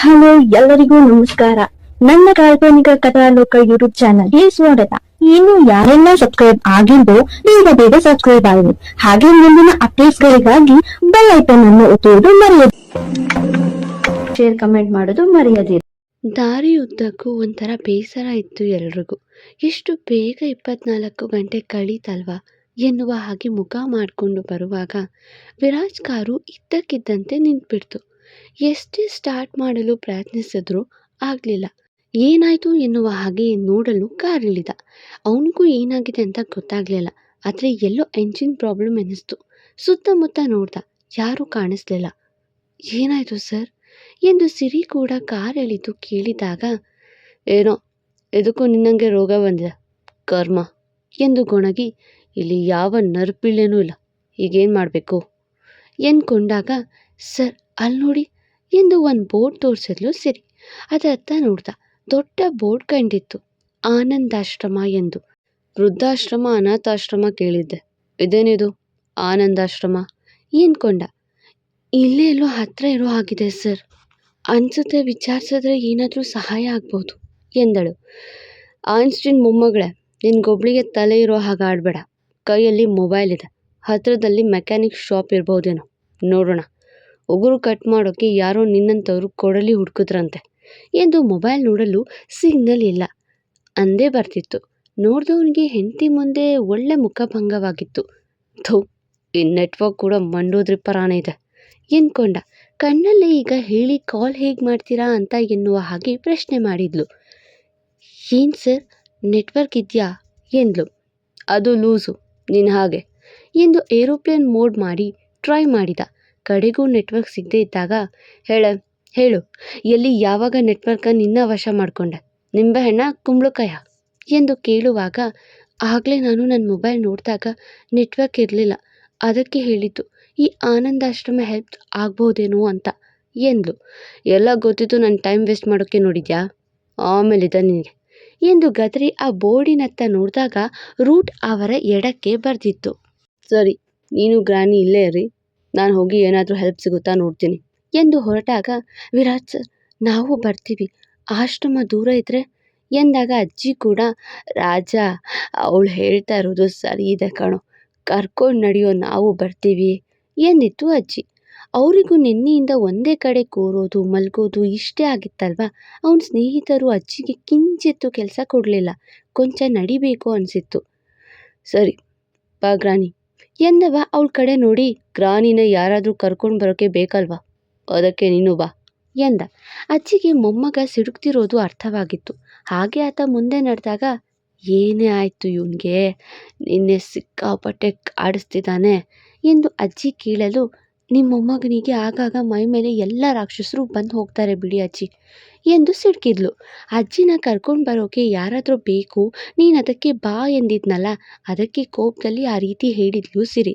Hello, ಎಲ್ಲರಿಗೂ ನಮಸ್ಕಾರ. ನನ್ನ ಕಾಲ್ಪನಿಕ ಕಥಾಲೋಕ ಯೂಟ್ಯೂಬ್ ಚಾನಲ್ಗೆ ಸ್ವಾಗತ. ಇನ್ನು ಯಾರೆಲ್ಲ ಸಬ್ಸ್ಕ್ರೈಬ್ ಆಗಿದ್ದು ಬೇಗ ಬೇಗ ಸಬ್ಸ್ಕ್ರೈಬ್ ಆಗಿದೆ ಹಾಗೆ ಮುಂದಿನ ಅಪ್ಡೇಟ್ಸ್ ಗಳಿಗಾಗಿ ಬೆಲ್ ಐಕನ್ ಅನ್ನು ಒತ್ತುವುದು ಮರೆಯದು ಶೇರ್ ಕಮೆಂಟ್ ಮಾಡೋದು ಮರೆಯದಿರಿ. ದಾರಿಯುದ್ದಕ್ಕೂ ಒಂಥರ ಬೇಸರ ಇತ್ತು ಎಲ್ರಿಗೂ. ಎಷ್ಟು ಬೇಗ ಇಪ್ಪತ್ನಾಲ್ಕು ಗಂಟೆ ಕಳೀತಲ್ವಾ ಎನ್ನುವ ಹಾಗೆ ಮುಖ ಮಾಡಿಕೊಂಡು ಬರುವಾಗ ವಿರಾಜ್ ಕಾರು ಇದ್ದಕ್ಕಿದ್ದಂತೆ ನಿಂತ್ಬಿಡ್ತು. ಎಷ್ಟೇ ಸ್ಟಾರ್ಟ್ ಮಾಡಲು ಪ್ರಯತ್ನಿಸಿದರೂ ಆಗಲಿಲ್ಲ. ಏನಾಯಿತು ಎನ್ನುವ ಹಾಗೆ ನೋಡಲು ಕಾರ್ ಇಳಿದ ಅವನಿಗೂ ಏನಾಗಿದೆ ಅಂತ ಗೊತ್ತಾಗಲಿಲ್ಲ. ಆದರೆ ಎಲ್ಲೋ ಎಂಜಿನ್ ಪ್ರಾಬ್ಲಮ್ ಅನ್ನಿಸ್ತು ಸುತ್ತಮುತ್ತ ನೋಡ್ದ, ಯಾರೂ ಕಾಣಿಸ್ಲಿಲ್ಲ. ಏನಾಯಿತು ಸರ್? ಎಂದು ಸಿರಿ ಕೂಡ ಕಾರ್ ಎಳಿತು ಕೇಳಿದಾಗ, ಏನೋ, ಇದಕ್ಕೂ ನಿನ್ನಂಗೆ ರೋಗ ಬಂದಿದೆ, ಕರ್ಮ, ಎಂದು ಗೊಣಗಿ, ಇಲ್ಲಿ ಯಾವ ನರ್ಪಿಳ್ಳೆನೂ ಇಲ್ಲ, ಈಗೇನು ಮಾಡಬೇಕು? ಎಂದ್ಕೊಂಡಾಗ, ಸರ್ ಅಲ್ಲಿ ನೋಡಿ, ಎಂದು ಒಂದು ಬೋರ್ಡ್ ತೋರಿಸಿದ್ಲು ಸಿರಿ. ಅದರತ್ತ ನೋಡ್ದ, ದೊಡ್ಡ ಬೋರ್ಡ್ ಕಂಡಿತ್ತು. ಆನಂದಾಶ್ರಮ ಎಂದು. ವೃದ್ಧಾಶ್ರಮ, ಅನಾಥಾಶ್ರಮ ಕೇಳಿದ್ದೆ. ಇದೇನಿದು? ಆನಂದಾಶ್ರಮ. ಏನ್ಕೊಂಡ ಇಲ್ಲೇ ಎಲ್ಲೋ ಹತ್ರ ಇರೋ ಹಾಗಿದೆ, ಸರ್. ಅನ್ಸುತ್ತೆ ವಿಚಾರಿಸಿದ್ರೆ ಏನಾದರೂ ಸಹಾಯ ಆಗ್ಬೋದು, ಎಂದಳು. ಆನ್ಸ್ಟಿನ್ ಮೊಮ್ಮಗಳೇ, ನಿನ್ಗೊಬ್ಳಿಗೆ ತಲೆ ಇರೋ ಹಾಗೆ ಆಡಬೇಡ. ಕೈಯಲ್ಲಿ ಮೊಬೈಲ್ ಇದೆ. ಹತ್ತಿರದಲ್ಲಿ ಮೆಕ್ಯಾನಿಕ್ ಶಾಪ್ ಇರ್ಬೋದೇನೋ. ನೋಡೋಣ. ಉಗುರು ಕಟ್ ಮಾಡೋಕ್ಕೆ ಯಾರೋ ನಿನ್ನಂಥವ್ರು ಕೊಡಲಿ ಹುಡುಕಿದ್ರಂತೆ. ಎಂದು ಮೊಬೈಲ್ ನೋಡಲು ಸಿಗ್ನಲ್ ಇಲ್ಲ. ಅಂದೇ ಬರ್ತಿತ್ತು. ನೋಡಿದವನಿಗೆ ಹೆಂಡತಿ ಮುಂದೆ ಒಳ್ಳೆ ಮುಖಭಂಗವಾಗಿತ್ತು. ಥೋ, ಈ ನೆಟ್ವರ್ಕ್ ಕೂಡ ಮಂಡೋದ್ರಿ ಪರಾನೇ ಇದೆ ಎಂದ್ಕೊಂಡ. ಕಣ್ಣಲ್ಲೇ ಈಗ ಹೇಳಿ ಕಾಲ್ ಹೇಗೆ ಮಾಡ್ತೀರಾ ಅಂತ ಎನ್ನುವ ಹಾಗೆ ಪ್ರಶ್ನೆ ಮಾಡಿದ್ಲು. ಏನು ಸರ್, ನೆಟ್ವರ್ಕ್ ಇದೆಯಾ? ಎಂದ್ಲು. ಅದು ಲೂಸು ನಿನ್ನ ಹಾಗೆ, ಎಂದು ಏರೋಪ್ಲೇನ್ ಮೋಡ್ ಮಾಡಿ ಟ್ರೈ ಮಾಡಿದ. ಕಡೆಗೂ ನೆಟ್ವರ್ಕ್ ಸಿಗದೇ ಇದ್ದಾಗ ಹೇಳ, ಹೇಳು, ಎಲ್ಲಿ ಯಾವಾಗ ನೆಟ್ವರ್ಕ ನಿನ್ನ ವಶ ಮಾಡಿಕೊಂಡೆ? ನಿಂಬೆಹಣ್ಣ ಕುಂಬಳಕಾಯ? ಎಂದು ಕೇಳುವಾಗ ಆಗಲೇ ನಾನು ನನ್ನ ಮೊಬೈಲ್ ನೋಡಿದಾಗ ನೆಟ್ವರ್ಕ್ ಇರಲಿಲ್ಲ. ಅದಕ್ಕೆ ಹೇಳಿದ್ದು ಈ ಆನಂದಾಶ್ರಮ ಹೆಲ್ಪ್ ಆಗ್ಬೋದೇನೋ ಅಂತ. ಎಂದ್ಲು, ಎಲ್ಲ ಗೊತ್ತಿತ್ತು ನನ್ನ ಟೈಮ್ ವೇಸ್ಟ್ ಮಾಡೋಕ್ಕೆ ನೋಡಿದ್ಯಾ? ಆಮೇಲಿದೆ ನಿನಗೆ. ಎಂದು ಗದರಿ ಆ ಬೋರ್ಡಿನತ್ತ ನೋಡಿದಾಗ ರೂಟ್ ಅವರ ಎಡಕ್ಕೆ ಬರೆದಿತ್ತು. ಸರಿ, ನೀನು ಗ್ರಾನಿ ಇಲ್ಲೇ ಇರಿ. ನಾನು ಹೋಗಿ ಏನಾದರೂ ಹೆಲ್ಪ್ ಸಿಗುತ್ತಾ ನೋಡ್ತೀನಿ. ಎಂದು ಹೊರಟಾಗ, ವಿರಾಟ್ ಸರ್, ನಾವು ಬರ್ತೀವಿ. ಆಶ್ರಮ ದೂರ ಇದ್ದರೆ ಎಂದಾಗ ಅಜ್ಜಿ ಕೂಡ, ರಾಜ, ಅವಳು ಹೇಳ್ತಾ ಇರೋದು ಸರಿ ಇದೆ ಕಣೋ. ಕರ್ಕೊಂಡು ನಡೆಯೋ ನಾವು ಬರ್ತೀವಿ. ಎಂದಿತ್ತು ಅಜ್ಜಿ. ಅವರಿಗೂ ನಿನ್ನೆಯಿಂದ ಒಂದೇ ಕಡೆ ಕೂರೋದು, ಮಲ್ಗೋದು ಇಷ್ಟೇ ಆಗಿತ್ತಲ್ವ? ಅವನ ಸ್ನೇಹಿತರು ಅಜ್ಜಿಗೆ ಕಿಂಚಿತ್ತು ಕೆಲಸ ಕೊಡಲಿಲ್ಲ. ಕೊಂಚ ನಡಿಬೇಕು ಅನಿಸಿತ್ತು. ಸರಿ, ಬಾ ಗ್ರಾನಿ. ಎಂದವ ಅವಳ ಕಡೆ ನೋಡಿ, ಗ್ರಾನಿನ ಯಾರಾದರೂ ಕರ್ಕೊಂಡು ಬರೋಕ್ಕೆ ಬೇಕಲ್ವಾ? ಅದಕ್ಕೆ ನೀನು ಬಾ, ಎಂದ. ಅಜ್ಜಿಗೆ ಮೊಮ್ಮಗ ಸಿಡುಕ್ತಿರೋದು ಅರ್ಥವಾಗಿತ್ತು. ಹಾಗೆ ಆತ ಮುಂದೆ ನಡೆದಾಗ, ಏನೇ ಆಯಿತು ಇವನಿಗೆ? ನಿನ್ನೆ ಸಿಕ್ಕಾಪಟ್ಟೆ ಕಾಡಿಸ್ತಿದ್ದಾನೆ ಎಂದು ಅಜ್ಜಿ ಕೇಳಲು ನಿಮ್ಮ ಮೊಮ್ಮಗನಿಗೆ ಆಗಾಗ ಮೈ ಮೇಲೆ ಎಲ್ಲ ರಾಕ್ಷಸರು ಬಂದು ಹೋಗ್ತಾರೆ ಬಿಡಿ ಅಜ್ಜಿ ಎಂದು ಸಿಡ್ಕಿದ್ಲು. ಅಜ್ಜಿನ ಕರ್ಕೊಂಡು ಬರೋಕೆ ಯಾರಾದರೂ ಬೇಕು, ನೀನು ಅದಕ್ಕೆ ಬಾ ಎಂದಿದ್ನಲ್ಲ, ಅದಕ್ಕೆ ಕೋಪದಲ್ಲಿ ಆ ರೀತಿ ಹೇಳಿದ್ಲು ಸಿರಿ.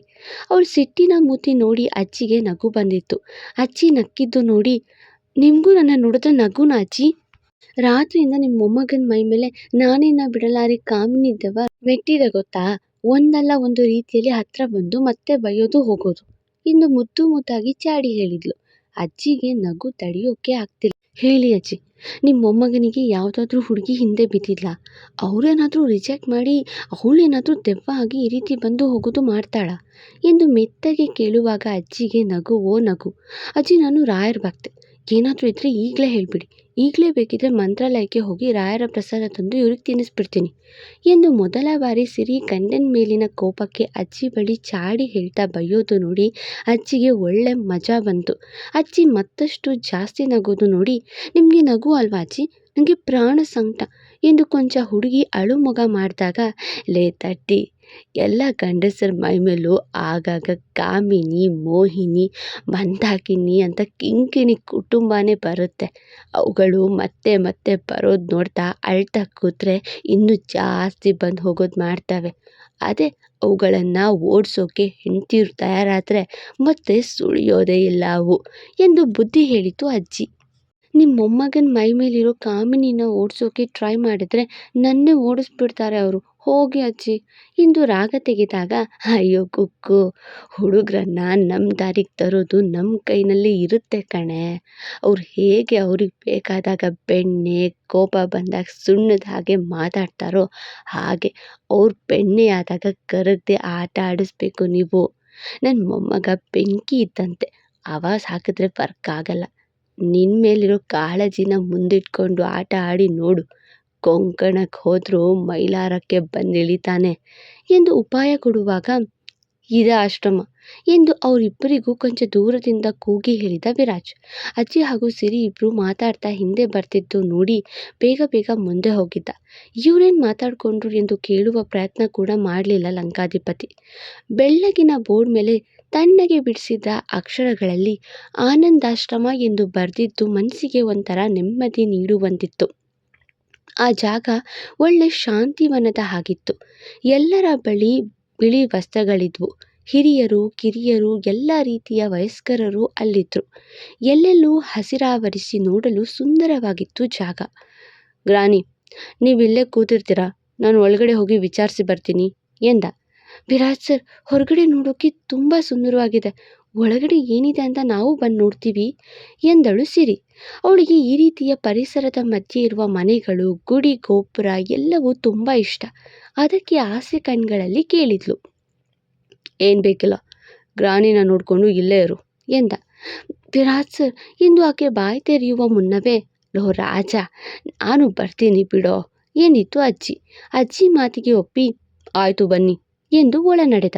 ಅವಳು ಸಿಟ್ಟಿನ ಮೂತಿ ನೋಡಿ ಅಜ್ಜಿಗೆ ನಗು ಬಂದಿತ್ತು. ಅಜ್ಜಿ ನಕ್ಕಿದ್ದು ನೋಡಿ, ನಿಮಗೂ ನನ್ನ ನೋಡಿದ್ರೆ ನಗುನ ಅಜ್ಜಿ? ರಾತ್ರಿಯಿಂದ ನಿಮ್ಮ ಮೊಮ್ಮಗನ ಮೈ ಮೇಲೆ ನಾನೇನ ಬಿಡಲಾರಿ ಕಾಮಿನಿದ್ದವ ಮೆಟ್ಟಿದೆ ಗೊತ್ತಾ? ಒಂದಲ್ಲ ಒಂದು ರೀತಿಯಲ್ಲಿ ಹತ್ರ ಬಂದು ಮತ್ತೆ ಬೈಯೋದು ಹೋಗೋದು. ಎಂದು ಮುದ್ದು ಮುದ್ದಾಗಿ ಚಾಡಿ ಹೇಳಿದ್ಲು. ಅಜ್ಜಿಗೆ ನಗು ತಡೆಯೋಕೆ ಆಗ್ತಿಲ್ಲ. ಹೇಳಿ ಅಜ್ಜಿ ನಿಮ್ಮ ಮೊಮ್ಮಗನಿಗೆ ಯಾವುದಾದ್ರೂ ಹುಡುಗಿ ಹಿಂದೆ ಬಿದ್ದಿಲ್ಲ ಅವರೇನಾದರೂ ರಿಜೆಕ್ಟ್ ಮಾಡಿ ಅವಳೇನಾದರೂ ದೆವ್ವ ಆಗಿ ಈ ರೀತಿ ಬಂದು ಹೋಗೋದು ಮಾಡ್ತಾಳ? ಎಂದು ಮೆತ್ತಗೆ ಕೇಳುವಾಗ ಅಜ್ಜಿಗೆ ನಗುವೋ ನಗು, ಅಜ್ಜಿ ನಾನು ರಾಯರ ಭಕ್ತೆ. ಏನಾದರೂ ಇದ್ದರೆ ಈಗಲೇ ಹೇಳಿಬಿಡಿ. ಈಗಲೇ ಬೇಕಿದ್ದರೆ ಮಂತ್ರಾಲಯಕ್ಕೆ ಹೋಗಿ ರಾಯರ ಪ್ರಸಾದ ತಂದು ಇವ್ರಿಗೆ ತಿನ್ನಿಸ್ಬಿಡ್ತೀನಿ. ಎಂದು ಮೊದಲ ಬಾರಿ ಸಿರಿ ಗಂಡನ ಮೇಲಿನ ಕೋಪಕ್ಕೆ ಅಜ್ಜಿ ಬಳಿ ಚಾಡಿ ಹೇಳ್ತಾ ಬೈಯೋದು ನೋಡಿ ಅಜ್ಜಿಗೆ ಒಳ್ಳೆ ಮಜಾ ಬಂತು. ಅಜ್ಜಿ ಮತ್ತಷ್ಟು ಜಾಸ್ತಿ ನಗೋದು ನೋಡಿ, ನಿಮಗೆ ನಗು ಅಲ್ವಾ ಅಜ್ಜಿ? ನನಗೆ ಪ್ರಾಣ ಸಂಕಟ ಎಂದು ಕೊಂಚ ಹುಡುಗಿ ಅಳು ಮೊಗ ಮಾಡಿದಾಗ, ಲೇ ತಟ್ಟಿ ಎಲ್ಲ ಗಂಡಸರ ಮೈ ಮೇಲೂ ಆಗಾಗ ಕಾಮಿನಿ, ಮೋಹಿನಿ, ಮಂದಾಕಿನಿ ಅಂತ ಕಿಂಕಿಣಿ ಕುಟುಂಬನೇ ಬರುತ್ತೆ. ಅವುಗಳು ಮತ್ತೆ ಮತ್ತೆ ಬರೋದು ನೋಡ್ತಾ ಅಳ್ತಾ ಕೂತ್ರೆ ಇನ್ನೂ ಜಾಸ್ತಿ ಬಂದು ಹೋಗೋದು ಮಾಡ್ತವೆ. ಅದೇ ಅವುಗಳನ್ನು ಓಡಿಸೋಕೆ ಹೆಂಡ್ತಿರು ತಯಾರಾದರೆ ಮತ್ತೆ ಸುಳಿಯೋದೇ ಇಲ್ಲ ಅವು ಎಂದು ಬುದ್ಧಿ ಹೇಳಿತು ಅಜ್ಜಿ. ನಿಮ್ಮ ಮೊಮ್ಮಗನ ಮೈ ಮೇಲಿರೋ ಕಾಮಿನಿನ ಓಡಿಸೋಕೆ ಟ್ರೈ ಮಾಡಿದ್ರೆ ನನ್ನೇ ಓಡಿಸ್ಬಿಡ್ತಾರೆ ಅವರು. ಹೋಗಿ ಅಜ್ಜಿ. ಎಂದು ರಾಗ ತೆಗೆದಾಗ, ಅಯ್ಯೋ ಕುಕ್ಕು, ಹುಡುಗರನ್ನ ನಮ್ಮ ದಾರಿಗೆ ತರೋದು ನಮ್ಮ ಕೈನಲ್ಲಿ ಇರುತ್ತೆ ಕಣೆ. ಅವ್ರು ಹೇಗೆ ಅವ್ರಿಗೆ ಬೇಕಾದಾಗ ಬೆಣ್ಣೆ, ಕೋಪ ಬಂದಾಗ ಸುಣ್ಣದ ಹಾಗೆ ಮಾತಾಡ್ತಾರೋ ಹಾಗೆ ಅವ್ರು ಬೆಣ್ಣೆ ಆದಾಗ ಕರಗದೆ ಆಟ ಆಡಿಸ್ಬೇಕು ನೀವು. ನನ್ನ ಮೊಮ್ಮಗ ಬೆಂಕಿ ಇದ್ದಂತೆ, ಆವಾಜ್ ಹಾಕಿದ್ರೆ ವರ್ಕ್ ಆಗಲ್ಲ. ನಿನ್ನ ಮೇಲಿರೋ ಕಾಳಜಿನ ಮುಂದಿಟ್ಕೊಂಡು ಆಟ ಆಡಿ ನೋಡು. ಕೊಂಕಣಕ್ಕೆ ಹೋದರೂ ಮೈಲಾರಕ್ಕೆ ಬಂದಿಳಿತಾನೆ ಎಂದು ಉಪಾಯ ಕೊಡುವಾಗ, ಇದ ಆಶ್ರಮ ಎಂದು ಅವರಿಬ್ಬರಿಗೂ ಕೊಂಚ ದೂರದಿಂದ ಕೂಗಿ ಹೇಳಿದ ವಿರಾಜ್. ಅಜ್ಜಿ ಹಾಗೂ ಸಿರಿ ಇಬ್ಬರು ಮಾತಾಡ್ತಾ ಹಿಂದೆ ಬರ್ತಿದ್ದು ನೋಡಿ ಬೇಗ ಬೇಗ ಮುಂದೆ ಹೋಗಿದ್ದ. ಇವರೇನು ಮಾತಾಡ್ಕೊಂಡ್ರು ಎಂದು ಕೇಳುವ ಪ್ರಯತ್ನ ಕೂಡ ಮಾಡಲಿಲ್ಲ ಲಂಕಾಧಿಪತಿ. ಬೆಳ್ಳಗಿನ ಬೋರ್ಡ್ ಮೇಲೆ ತಣ್ಣಗೆ ಬಿಡಿಸಿದ್ದ ಅಕ್ಷರಗಳಲ್ಲಿ ಆನಂದಾಶ್ರಮ ಎಂದು ಬರೆದಿದ್ದು ಮನಸ್ಸಿಗೆ ಒಂಥರ ನೆಮ್ಮದಿ ನೀಡುವಂತಿತ್ತು. ಆ ಜಾಗ ಒಳ್ಳೆ ಶಾಂತಿವನದ ಹಾಗಿತ್ತು. ಎಲ್ಲರ ಬಳಿ ಬಿಳಿ ವಸ್ತ್ರಗಳಿದ್ವು. ಹಿರಿಯರು, ಕಿರಿಯರು, ಎಲ್ಲ ರೀತಿಯ ವಯಸ್ಕರರು ಅಲ್ಲಿದ್ದರು ಎಲ್ಲೆಲ್ಲೂ ಹಸಿರಾವರಿಸಿ ನೋಡಲು ಸುಂದರವಾಗಿತ್ತು ಜಾಗ. ಗ್ರಾನಿ ನೀವಿಲ್ಲೇ ಕೂತಿರ್ತೀರಾ? ನಾನು ಒಳಗಡೆ ಹೋಗಿ ವಿಚಾರಿಸಿ ಬರ್ತೀನಿ ಎಂದ. ವಿರಾಜ್ ಸರ್, ಹೊರಗಡೆ ನೋಡೋಕ್ಕೆ ತುಂಬ ಸುಂದರವಾಗಿದೆ. ಒಳಗಡೆ ಏನಿದೆ ಅಂತ ನಾವು ಬಂದು ನೋಡ್ತೀವಿ ಎಂದಳು ಸಿರಿ. ಅವಳಿಗೆ ಈ ರೀತಿಯ ಪರಿಸರದ ಮಧ್ಯೆ ಇರುವ ಮನೆಗಳು, ಗುಡಿ, ಗೋಪುರ ಎಲ್ಲವೂ ತುಂಬ ಇಷ್ಟ. ಅದಕ್ಕೆ ಆಸೆ ಕಣ್ಗಳಲ್ಲಿ ಕೇಳಿದ್ಲು. ಏನು ಬೇಕಿಲ್ಲ, ಗ್ರಾಣಿನ ನೋಡಿಕೊಂಡು ಇಲ್ಲೇ ಇರು ಎಂದ. ವಿರಾಜ್ ಸರ್, ಇಂದು ಆಕೆ ಬಾಯಿ ತೆರೆಯುವ ಮುನ್ನವೇ, ಲೋ ರಾಜ, ನಾನು ಬರ್ತೀನಿ ಬಿಡೋ, ಏನಿತ್ತು ಅಜ್ಜಿ. ಅಜ್ಜಿ ಮಾತಿಗೆ ಒಪ್ಪಿ, ಆಯಿತು ಬನ್ನಿ. ಎಂದು ಒಳನಡೆದ.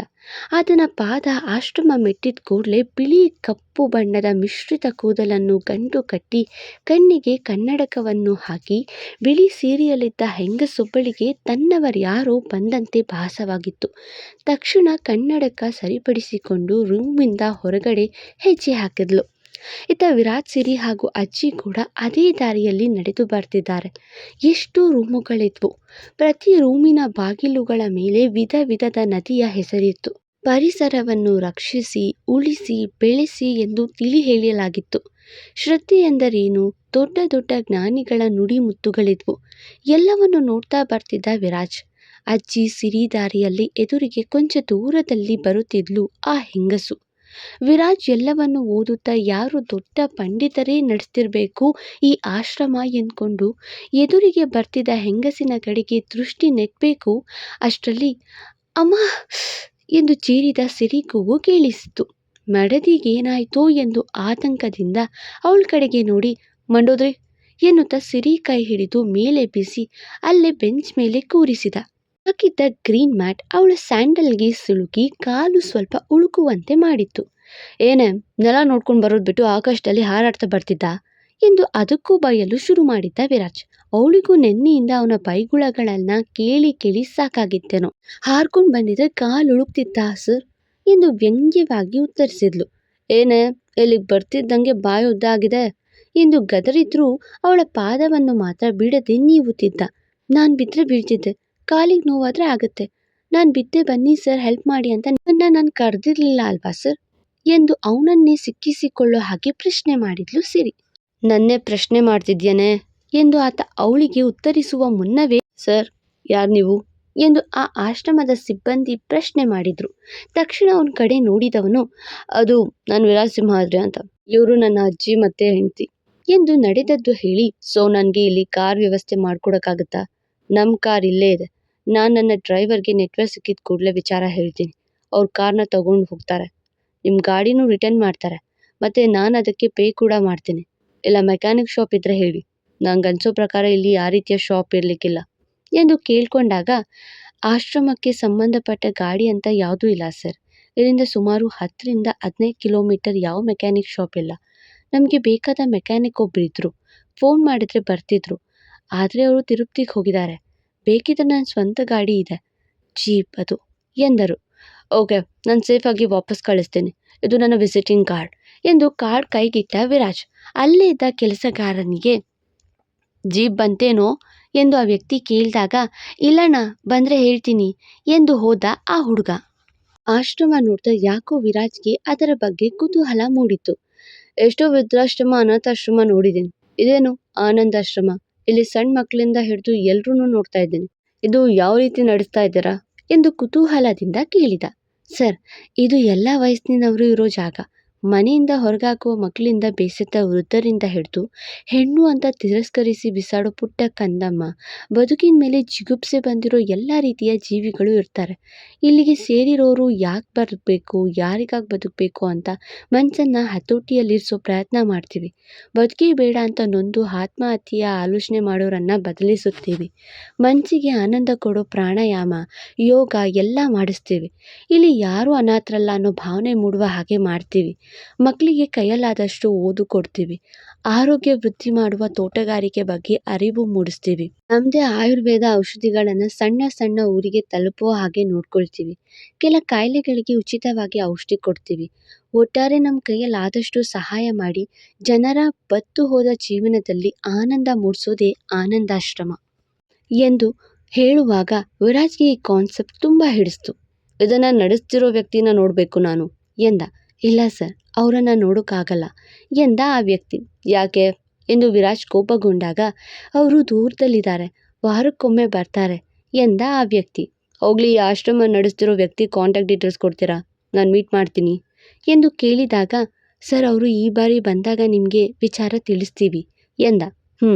ಆತನ ಪಾದ ಆಶ್ರಮ ಮೆಟ್ಟಿದ ಕೂಡಲೇ ಬಿಳಿ ಕಪ್ಪು ಬಣ್ಣದ ಮಿಶ್ರಿತ ಕೂದಲನ್ನು ಗಂಟು ಕಟ್ಟಿ ಕಣ್ಣಿಗೆ ಕನ್ನಡಕವನ್ನು ಹಾಕಿ, ಬಿಳಿ ಸೀರೆಯಲ್ಲಿದ್ದ ಹೆಂಗಸೊಬ್ಬಳಿಗೆ ತನ್ನವರ್ಯಾರೋ ಬಂದಂತೆ ಭಾಸವಾಗಿತ್ತು. ತಕ್ಷಣ ಕನ್ನಡಕ ಸರಿಪಡಿಸಿಕೊಂಡು ರೂಮಿಂದ ಹೊರಗಡೆ ಹೆಜ್ಜೆ ಹಾಕಿದ್ಲು. ಇತ್ತ ವಿರಾಟ್, ಸಿರಿ ಹಾಗೂ ಅಜ್ಜಿ ಕೂಡ ಅದೇ ದಾರಿಯಲ್ಲಿ ನಡೆದು ಬರ್ತಿದ್ದಾರೆ. ಎಷ್ಟು ರೂಮುಗಳಿದ್ವು. ಪ್ರತಿ ರೂಮಿನ ಬಾಗಿಲುಗಳ ಮೇಲೆ ವಿಧ ವಿಧದ ನದಿಯ ಹೆಸರಿತ್ತು. ಪರಿಸರವನ್ನು ರಕ್ಷಿಸಿ, ಉಳಿಸಿ, ಬೆಳೆಸಿ ಎಂದು ತಿಳಿ ಹೇಳಲಾಗಿತ್ತು. ಶ್ರದ್ಧೆ ಎಂದರೇನು ದೊಡ್ಡ ದೊಡ್ಡ ಜ್ಞಾನಿಗಳ ನುಡಿಮುತ್ತುಗಳಿದ್ವು ಎಲ್ಲವನ್ನು ನೋಡ್ತಾ ಬರ್ತಿದ್ದ ವಿರಾಜ್. ಅಜ್ಜಿ ಸಿರಿ ದಾರಿಯಲ್ಲಿ ಎದುರಿಗೆ ಕೊಂಚ ದೂರದಲ್ಲಿ ಬರುತ್ತಿದ್ಲು ಆ ಹೆಂಗಸು. ವಿರಾಜ್ ಎಲ್ಲವನ್ನು ಓದುತ್ತಾ ಯಾರು ದೊಡ್ಡ ಪಂಡಿತರೇ ನಡೆಸ್ತಿರ್ಬೇಕು ಈ ಆಶ್ರಮ ಎಂದ್ಕೊಂಡು ಎದುರಿಗೆ ಬರ್ತಿದ್ದ ಹೆಂಗಸಿನ ಕಡೆಗೆ ದೃಷ್ಟಿ ನೆಟ್ಟಬೇಕು ಅಷ್ಟರಲ್ಲಿ, ಅಮ್ಮ! ಎಂದು ಚೀರಿದ ಸಿರಿ ಕೂಗು ಕೇಳಿಸಿತು ಮಡದಿಗೇನಾಯ್ತೋ ಎಂದು ಆತಂಕದಿಂದ ಅವಳ ಕಡೆಗೆ ನೋಡಿ, ಮಂಡೋದ್ರೆ! ಎನ್ನುತ್ತಾ ಸಿರಿ ಕೈ ಹಿಡಿದು ಮೇಲೆ ಬಿಸಿ ಅಲ್ಲೇ ಬೆಂಚ್ ಮೇಲೆ ಕೂರಿಸಿದ. ಹಾಕಿದ್ದ ಗ್ರೀನ್ ಮ್ಯಾಟ್ ಅವಳ ಸ್ಯಾಂಡಲ್ಗೆ ಸಿಲುಕಿ ಕಾಲು ಸ್ವಲ್ಪ ಉಳುಕುವಂತೆ ಮಾಡಿತ್ತು. ಏನೇ, ನೆಲ ನೋಡ್ಕೊಂಡು ಬರೋದು ಬಿಟ್ಟು ಆಕಾಶದಲ್ಲಿ ಹಾರಾಡ್ತಾ ಬರ್ತಿದ್ದ? ಎಂದು ಅದಕ್ಕೂ ಬೈಯಲು ಶುರು ಮಾಡಿದ್ದ ವಿರಾಜ್. ಅವಳಿಗೂ ನೆನ್ನೆಯಿಂದ ಅವನ ಬೈಗುಳಗಳನ್ನ ಕೇಳಿ ಕೇಳಿ ಸಾಕಾಗಿತ್ತೇನೋ. ಹಾರ್ಕೊಂಡು ಬಂದಿದ್ದ ಕಾಲು ಉಳುಕ್ತಿದ್ದ ಸರ್? ಎಂದು ವ್ಯಂಗ್ಯವಾಗಿ ಉತ್ತರಿಸಿದ್ಲು. ಏನೇ, ಎಲ್ಲಿಗೆ ಬರ್ತಿದ್ದಂಗೆ ಬಾಯ ಉದ್ದ ಆಗಿದೆ ಎಂದು ಗದರಿದ್ರೂ ಅವಳ ಪಾದವನ್ನು ಮಾತ್ರ ಬಿಡದೆ ನೀವುತ್ತಿದ್ದ. ನಾನು ಬಿದ್ದರೆ ಬೀಳ್ತಿದ್ದೆ. ಕಾಲಿಗೆ ನೋವಾದರೆ ಆಗುತ್ತೆ. ನಾನು ಬಿದ್ದೆ ಬನ್ನಿ ಸರ್ ಹೆಲ್ಪ್ ಮಾಡಿ ಅಂತ ನನ್ನ ನಾನು ಕರೆದಿರಲಿಲ್ಲ ಅಲ್ವಾ ಸರ್ ಎಂದು ಅವನನ್ನೇ ಸಿಕ್ಕಿಸಿಕೊಳ್ಳೋ ಹಾಗೆ ಪ್ರಶ್ನೆ ಮಾಡಿದ್ಲು ಸಿರಿ. ನನ್ನೇ ಪ್ರಶ್ನೆ ಮಾಡ್ತಿದ್ಯಾನೆ? ಎಂದು ಆತ ಅವಳಿಗೆ ಉತ್ತರಿಸುವ ಮುನ್ನವೇ, ಸರ್, ಯಾರು ನೀವು? ಎಂದು ಆ ಆಶ್ರಮದ ಸಿಬ್ಬಂದಿ ಪ್ರಶ್ನೆ ಮಾಡಿದ್ರು. ತಕ್ಷಣ ಅವನ ಕಡೆ ನೋಡಿದವನು, ಅದು ನಾನು ವಿರಾಜ್ ಆದ್ರೆ ಅಂತ. ಇವರು ನನ್ನ ಅಜ್ಜಿ ಮತ್ತೆ ಹೆಂಡತಿ. ಎಂದು ನಡೆದದ್ದು ಹೇಳಿ, ಸೊ, ನನಗೆ ಇಲ್ಲಿ ಕಾರ್ ವ್ಯವಸ್ಥೆ ಮಾಡ್ಕೊಡಕ್ಕಾಗತ್ತಾ? ನಮ್ಮ ಕಾರ್ ಇಲ್ಲೇ ಇದೆ. ನಾನು ನನ್ನ ಡ್ರೈವರ್ಗೆ ನೆಟ್ವರ್ಕ್ ಸಿಕ್ಕಿದ ಕೂಡಲೇ ವಿಚಾರ ಹೇಳ್ತೀನಿ. ಅವ್ರು ಕಾರ್ನ ತಗೊಂಡು ಹೋಗ್ತಾರೆ. ನಿಮ್ಮ ಗಾಡಿನೂ ರಿಟರ್ನ್ ಮಾಡ್ತಾರೆ. ಮತ್ತು ನಾನು ಅದಕ್ಕೆ ಪೇ ಕೂಡ ಮಾಡ್ತೀನಿ. ಇಲ್ಲ ಮೆಕ್ಯಾನಿಕ್ ಶಾಪ್ ಇದ್ದರೆ ಹೇಳಿ. ನಂಗೆ ಅನಿಸೋ ಪ್ರಕಾರ ಇಲ್ಲಿ ಆ ರೀತಿಯ ಶಾಪ್ ಇರಲಿಕ್ಕಿಲ್ಲ. ಎಂದು ಕೇಳಿಕೊಂಡಾಗ, ಆಶ್ರಮಕ್ಕೆ ಸಂಬಂಧಪಟ್ಟ ಗಾಡಿ ಅಂತ ಯಾವುದೂ ಇಲ್ಲ ಸರ್. ಇಲ್ಲಿಂದ ಸುಮಾರು ಹತ್ತರಿಂದ ಹದಿನೈದು ಕಿಲೋಮೀಟರ್ ಯಾವ ಮೆಕ್ಯಾನಿಕ್ ಶಾಪ್ ಇಲ್ಲ. ನಮಗೆ ಬೇಕಾದ ಮೆಕ್ಯಾನಿಕ್ ಒಬ್ರು ಇದ್ದರು ಫೋನ್ ಮಾಡಿದರೆ ಬರ್ತಿದ್ರು. ಆದರೆ ಅವರು ತಿರುಪ್ತಿಗೆ ಹೋಗಿದ್ದಾರೆ. ಬೇಕಿದ್ರೆ ನನ್ನ ಸ್ವಂತ ಗಾಡಿ ಇದೆ. ಜೀಪ್ ಅದು, ಎಂದರು. ಓಕೆ, ನಾನು ಸೇಫಾಗಿ ವಾಪಸ್ ಕಳಿಸ್ತೀನಿ. ಇದು ನನ್ನ ವಿಸಿಟಿಂಗ್ ಕಾರ್ಡ್ ಎಂದು ಕಾರ್ಡ್ ಕೈಗಿಟ್ಟ ವಿರಾಜ್. ಅಲ್ಲೇ ಇದ್ದ ಕೆಲಸಗಾರನಿಗೆ, ಜೀಪ್ ಬಂತೇನೋ ಎಂದು ಆ ವ್ಯಕ್ತಿ ಕೇಳಿದಾಗ, ಇಲ್ಲಣ್ಣ, ಬಂದರೆ ಹೇಳ್ತೀನಿ ಎಂದು ಹೋದ ಆ ಹುಡುಗ. ಆಶ್ರಮ ನೋಡ್ತಾ ಯಾಕೋ ವಿರಾಜ್ಗೆ ಅದರ ಬಗ್ಗೆ ಕುತೂಹಲ ಮೂಡಿತು ಎಷ್ಟೋ ವೃದ್ಧಾಶ್ರಮ, ಅನಾಥಾಶ್ರಮ ನೋಡಿದ್ದೀನಿ ಇದೇನು ಆನಂದಾಶ್ರಮ? ಇಲ್ಲಿ ಸಣ್ಣ ಮಕ್ಕಳಿಂದ ಹಿಡಿದು ಎಲ್ಲರೂ ನೋಡ್ತಾ ಇದ್ದೀನಿ. ಇದು ಯಾವ ರೀತಿ ನಡೆಸ್ತಾ ಇದ್ದೀರಾ? ಎಂದು ಕುತೂಹಲದಿಂದ ಕೇಳಿದ. ಸರ್, ಇದು ಎಲ್ಲ ವಯಸ್ಸಿನವರು ಇರೋ ಜಾಗ. ಮನೆಯಿಂದ ಹೊರಗಾಕುವ ಮಕ್ಕಳಿಂದ ಬೇಸತ್ತ ವೃದ್ಧರಿಂದ ಹಿಡಿದು ಹೆಣ್ಣು ಅಂತ ತಿರಸ್ಕರಿಸಿ ಬಿಸಾಡೋ ಪುಟ್ಟ ಕಂದಮ್ಮ, ಬದುಕಿನ ಮೇಲೆ ಜಿಗುಪ್ಸೆ ಬಂದಿರೋ ಎಲ್ಲ ರೀತಿಯ ಜೀವಿಗಳು ಇರ್ತಾರೆ. ಇಲ್ಲಿಗೆ ಸೇರಿರೋರು ಯಾಕೆ ಬದುಕಬೇಕು ಯಾರಿಗಾಗಿ ಬದುಕಬೇಕು ಅಂತ ಮನಸ್ಸನ್ನು ಹತೋಟಿಯಲ್ಲಿರಿಸೋ ಪ್ರಯತ್ನ ಮಾಡ್ತೀವಿ. ಬದುಕೇ ಬೇಡ ಅಂತ ನೊಂದು ಆತ್ಮಹತ್ಯೆಯ ಆಲೋಚನೆ ಮಾಡೋರನ್ನು ಬದಲಿಸುತ್ತೀವಿ. ಮನಸ್ಸಿಗೆ ಆನಂದ ಕೊಡೋ ಪ್ರಾಣಾಯಾಮ, ಯೋಗ ಎಲ್ಲ ಮಾಡಿಸ್ತೀವಿ. ಇಲ್ಲಿ ಯಾರೂ ಅನಾಥರಲ್ಲ ಅನ್ನೋ ಭಾವನೆ ಮೂಡುವ ಹಾಗೆ ಮಾಡ್ತೀವಿ. ಮಕ್ಕಳಿಗೆ ಕೈಯಲ್ಲಾದಷ್ಟು ಓದು ಕೊಡ್ತೀವಿ. ಆರೋಗ್ಯ ವೃದ್ಧಿ ಮಾಡುವ ತೋಟಗಾರಿಕೆ ಬಗ್ಗೆ ಅರಿವು ಮೂಡಿಸ್ತೀವಿ. ನಮ್ಮದೇ ಆಯುರ್ವೇದ ಔಷಧಿಗಳನ್ನು ಸಣ್ಣ ಸಣ್ಣ ಊರಿಗೆ ತಲುಪುವ ಹಾಗೆ ನೋಡ್ಕೊಳ್ತೀವಿ. ಕೆಲ ಕಾಯಿಲೆಗಳಿಗೆ ಉಚಿತವಾಗಿ ಔಷಧಿ ಕೊಡ್ತೀವಿ. ಒಟ್ಟಾರೆ ನಮ್ಮ ಕೈಯಲ್ಲಾದಷ್ಟು ಸಹಾಯ ಮಾಡಿ ಜನರ ಬತ್ತು ಹೋದ ಜೀವನದಲ್ಲಿ ಆನಂದ ಮೂಡಿಸೋದೇ ಆನಂದಾಶ್ರಮ ಎಂದು ಹೇಳುವಾಗ ವಿರಾಜ್ಗೆ ಈ ಕಾನ್ಸೆಪ್ಟ್ ತುಂಬ ಹಿಡಿಸ್ತು. ಇದನ್ನು ನಡೆಸ್ತಿರೋ ವ್ಯಕ್ತಿನ ನೋಡಬೇಕು ನಾನು ಎಂದ. ಇಲ್ಲ ಸರ್, ಅವರನ್ನು ನೋಡೋಕ್ಕಾಗಲ್ಲ ಎಂದ ಆ ವ್ಯಕ್ತಿ? ಯಾಕೆ? ಎಂದು ವಿರಾಜ್ ಕೋಪಗೊಂಡಾಗ ಅವರು ದೂರದಲ್ಲಿದ್ದಾರೆ, ವಾರಕ್ಕೊಮ್ಮೆ ಬರ್ತಾರೆ ಎಂದ ಆ ವ್ಯಕ್ತಿ. ಹೋಗ್ಲಿ ಆಶ್ರಮ ನಡೆಸ್ತಿರೋ ವ್ಯಕ್ತಿ ಕಾಂಟ್ಯಾಕ್ಟ್ ಡೀಟೇಲ್ಸ್ ಕೊಡ್ತೀರಾ? ನಾನು ಮೀಟ್ ಮಾಡ್ತೀನಿ ಎಂದು ಕೇಳಿದಾಗ, ಸರ್, ಅವರು ಈ ಬಾರಿ ಬಂದಾಗ ನಿಮಗೆ ವಿಚಾರ ತಿಳಿಸ್ತೀವಿ ಎಂದ. ಹ್ಞೂ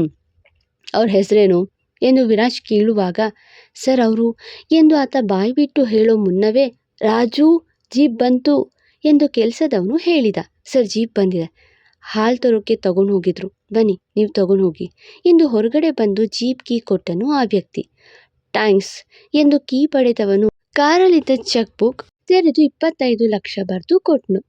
ಅವ್ರ ಹೆಸರೇನು? ಎಂದು ವಿರಾಜ್ ಕೇಳುವಾಗ, ಸರ್, ಅವರು, ಎಂದು ಆತ ಬಾಯ್ಬಿಟ್ಟು ಹೇಳೋ ಮುನ್ನವೇ, ರಾಜು ಜೀಪ್ ಬಂತು ಎಂದು ಕೆಲಸದವನು ಹೇಳಿದ. ಸರ್, ಜೀಪ್ ಬಂದಿದೆ. ಹಾಲು ತರೋಕ್ಕೆ ತಗೊಂಡು ಹೋಗಿದ್ರು. ಬನ್ನಿ, ನೀವು ತಗೊಂಡು ಹೋಗಿ. ಎಂದು ಹೊರಗಡೆ ಬಂದು ಜೀಪ್ ಕೀ ಕೊಟ್ಟನು ಆ ವ್ಯಕ್ತಿ. ಥ್ಯಾಂಕ್ಸ್ ಎಂದು ಕೀ ಪಡೆದವನು ಕಾರಲ್ಲಿದ್ದ ಚೆಕ್ ಬುಕ್ ತೆರೆದು ಇಪ್ಪತ್ತೈದು ಲಕ್ಷ ಬರೆದು ಕೊಟ್ಟನು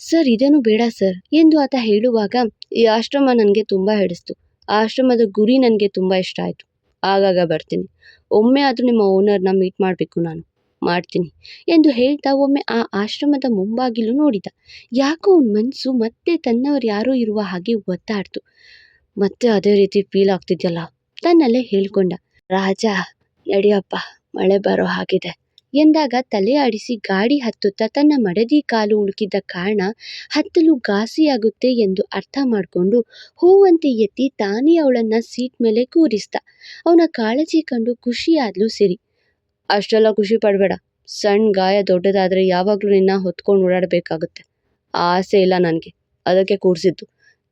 ಸರ್ ಇದೇನು ಬೇಡ ಸರ್ ಎಂದು ಆತ ಹೇಳುವಾಗ, ಈ ಆಶ್ರಮ ನನಗೆ ತುಂಬ ಹಿಡಿಸ್ತು. ಆಶ್ರಮದ ಗುರಿ ನನಗೆ ತುಂಬ ಇಷ್ಟ ಆಯಿತು. ಆಗಾಗ ಬರ್ತೀನಿ. ಒಮ್ಮೆ ಆದರೂ ನಿಮ್ಮ ಓನರ್ನ ಮೀಟ್ ಮಾಡಬೇಕು ನಾನು. ಮಾಡ್ತೀನಿ ಎಂದು ಹೇಳ್ತಾ ಒಮ್ಮೆ ಆ ಆಶ್ರಮದ ಮುಂಬಾಗಿಲು ನೋಡಿದ. ಯಾಕೋ ಅವನ ಮನಸ್ಸು ಮತ್ತೆ ತನ್ನವರು ಯಾರೋ ಇರುವ ಹಾಗೆ ಒತ್ತಾಡ್ತು ಮತ್ತೆ ಅದೇ ರೀತಿ ಫೀಲ್ ಆಗ್ತಿದ್ಯಲ್ಲ? ತನ್ನಲ್ಲೇ ಹೇಳ್ಕೊಂಡ. ರಾಜ, ನಡಿಯಪ್ಪ, ಮಳೆ ಬರೋ ಹಾಗಿದೆ ಎಂದಾಗ ತಲೆ ಆಡಿಸಿ ಗಾಡಿ ಹತ್ತುತ್ತಾ ತನ್ನ ಮಡದಿ ಕಾಲು ಉಳುಕಿದ್ದ ಕಾರಣ ಹತ್ತಲು ಘಾಸಿಯಾಗುತ್ತೆ ಎಂದು ಅರ್ಥ ಮಾಡಿಕೊಂಡು ಹೂವಂತೆ ಎತ್ತಿ ತಾನೇ ಅವಳನ್ನ ಸೀಟ್ ಮೇಲೆ ಕೂರಿಸ್ದ. ಅವನ ಕಾಳಜಿ ಕಂಡು ಖುಷಿಯಾದ್ಲು ಸಿರಿ. ಅಷ್ಟೆಲ್ಲ ಖುಷಿ ಪಡಬೇಡ. ಸಣ್ಣ ಗಾಯ ದೊಡ್ಡದಾದರೆ ಯಾವಾಗಲೂ ನಿನ್ನ ಹೊತ್ಕೊಂಡು ಓಡಾಡಬೇಕಾಗುತ್ತೆ. ಆ ಆಸೆ ಇಲ್ಲ ನನಗೆ. ಅದಕ್ಕೆ ಕೂರಿಸಿದ್ದು.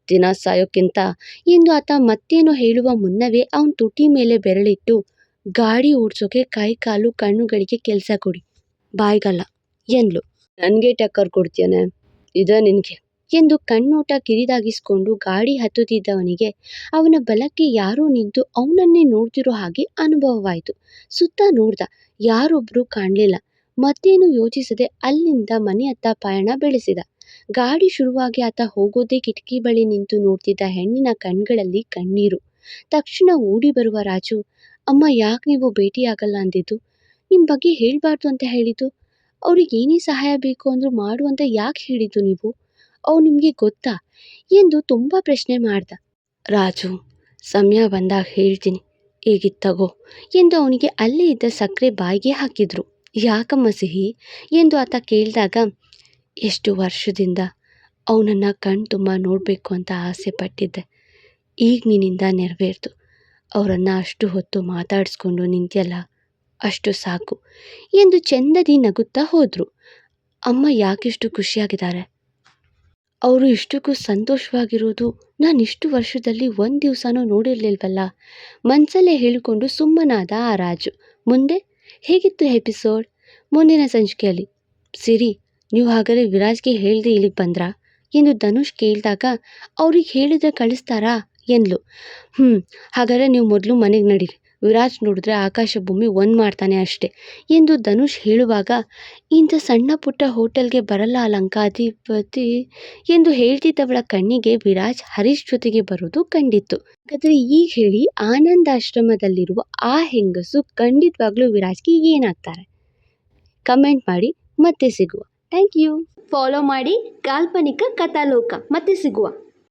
ದಿನ ಸಾಯೋಕ್ಕಿಂತ ಇಂದು ಆತ ಮತ್ತೇನೋ ಹೇಳುವ ಮುನ್ನವೇ ಅವನ ತುಟಿ ಮೇಲೆ ಬೆರಳಿಟ್ಟು, ಗಾಡಿ ಓಡಿಸೋಕೆ ಕೈ ಕಾಲು ಕಣ್ಣುಗಳಿಗೆ ಕೆಲಸ ಕೊಡಿ. ಬಾಯ್ಗಲ್ಲ. ಎಂದ್ಲು. ನನಗೆ ಟಕ್ಕರ್ ಕೊಡ್ತೀಯನೆ? ಇದೆ ನಿನಗೆ. ಎಂದು ಕಣ್ಣೋಟ ಕಿರಿದಾಗಿಸ್ಕೊಂಡು ಗಾಡಿ ಹತ್ತುತ್ತಿದ್ದವನಿಗೆ, ಅವನ ಬಲಕ್ಕೆ ಯಾರೋ ನಿಂತು ಅವನನ್ನೇ ನೋಡ್ತಿರೋ ಹಾಗೆ ಅನುಭವವಾಯಿತು. ಸುತ್ತ ನೋಡ್ದ ಯಾರೊಬ್ಬರೂ ಕಾಣಲಿಲ್ಲ. ಮತ್ತೇನು ಯೋಚಿಸದೆ ಅಲ್ಲಿಂದ ಮನೆಯತ್ತ ಪಯಣ ಬೆಳೆಸಿದ. ಗಾಡಿ ಶುರುವಾಗಿ ಆತ ಹೋಗೋದೇ ಕಿಟಕಿ ಬಳಿ ನಿಂತು ನೋಡ್ತಿದ್ದ ಹೆಣ್ಣಿನ ಕಣ್ಗಳಲ್ಲಿ ಕಣ್ಣೀರು. ತಕ್ಷಣ ಓಡಿ ಬರುವ ರಾಜು, ಅಮ್ಮ, ಯಾಕೆ ನೀವು ಭೇಟಿಯಾಗಲ್ಲ? ಅಂದಿದ್ದು. ನಿಮ್ಮ ಬಗ್ಗೆ ಹೇಳಬಾರ್ದು ಅಂತ ಹೇಳಿದ್ದು. ಅವ್ರಿಗೆ ಏನೇ ಸಹಾಯ ಬೇಕು ಅಂದರೂ ಮಾಡು ಅಂತ ಯಾಕೆ ಹೇಳಿದ್ದು ನೀವು? ಅವು ನಿಮಗೆ ಗೊತ್ತಾ? ಎಂದು ತುಂಬ ಪ್ರಶ್ನೆ ಮಾಡ್ದ. ರಾಜು, ಸಮಯ ಬಂದಾಗ ಹೇಳ್ತೀನಿ. ಈಗಿದ್ ಎಂದು ಅವನಿಗೆ ಅಲ್ಲೇ ಇದ್ದ ಸಕ್ಕರೆ ಬಾಯಿಗೆ ಹಾಕಿದ್ರು. ಯಾಕಮ್ಮ ಸಿಹಿ? ಎಂದು ಆತ ಕೇಳಿದಾಗ, ಎಷ್ಟು ವರ್ಷದಿಂದ ಅವನನ್ನು ಕಣ್ಣು ತುಂಬ ನೋಡಬೇಕು ಅಂತ ಆಸೆ ಪಟ್ಟಿದ್ದೆ. ಈಗ ನಿನ್ನಿಂದ ನೆರವೇರ್ತು. ಅವರನ್ನು ಅಷ್ಟು ಹೊತ್ತು ಮಾತಾಡಿಸ್ಕೊಂಡು ನಿಂತ್ಯಲ್ಲ, ಅಷ್ಟು ಸಾಕು ಎಂದು ಚೆಂದದಿ ನಗುತ್ತಾ ಹೋದರು. ಅಮ್ಮ ಯಾಕಿಷ್ಟು ಖುಷಿಯಾಗಿದ್ದಾರೆ. ಅವರು ಇಷ್ಟಕ್ಕೂ ಸಂತೋಷವಾಗಿರೋದು ನಾನು ಇಷ್ಟು ವರ್ಷದಲ್ಲಿ ಒಂದು ದಿವಸನೂ ನೋಡಿರಲಿಲ್ವಲ್ಲ? ಮನಸಲ್ಲೇ ಹೇಳಿಕೊಂಡು ಸುಮ್ಮನಾದ ಆ ರಾಜು. ಮುಂದೆ? ಹೇಗಿತ್ತು ಎಪಿಸೋಡ್? ಮುಂದಿನ ಸಂಚಿಕೆಯಲ್ಲಿ. ಸಿರಿ, ನೀವು ಹಾಗಾದರೆ ವಿರಾಜ್ಗೆ ಹೇಳಿದೆ ಇಲ್ಲಿಗೆ ಬಂದ್ರಾ? ಎಂದು ಧನುಷ್ ಕೇಳಿದಾಗ, ಅವ್ರಿಗೆ ಹೇಳಿದ್ರೆ ಕಳಿಸ್ತಾರಾ? ಎಂದ್ಲು. ಹ್ಞೂ ಹಾಗಾದರೆ ನೀವು ಮೊದಲು ಮನೆಗೆ ನಡೀರಿ. ವಿರಾಜ್ ನೋಡಿದ್ರೆ ಆಕಾಶ ಭೂಮಿ ಒಂದು ಮಾಡ್ತಾನೆ ಅಷ್ಟೇ. ಎಂದು ಧನುಷ್ ಹೇಳುವಾಗ, ಇಂಥ ಸಣ್ಣ ಪುಟ್ಟ ಹೋಟೆಲ್ಗೆ ಬರಲ್ಲ ಅಲಂಕಾಧಿಪತಿ ಎಂದು ಹೇಳ್ತಿದ್ದವಳ ಕಣ್ಣಿಗೆ ವಿರಾಜ್ ಹರೀಶ್ ಜೊತೆಗೆ ಬರೋದು ಕಂಡಿತ್ತು. ಹಾಗಾದರೆ ಈಗ ಹೇಳಿ, ಆನಂದಾಶ್ರಮದಲ್ಲಿರುವ ಆ ಹೆಂಗಸು ಖಂಡಿತವಾಗ್ಲೂ ವಿರಾಜ್ಗೆ ಏನಾಗ್ತಾರೆ? ಕಮೆಂಟ್ ಮಾಡಿ, ಮತ್ತೆ ಸಿಗುವ. Thank you. ಫಾಲೋ ಮಾಡಿ, ಕಾಲ್ಪನಿಕ ಕಥಾಲೋಕ, ಮತ್ತೆ ಸಿಗುವ.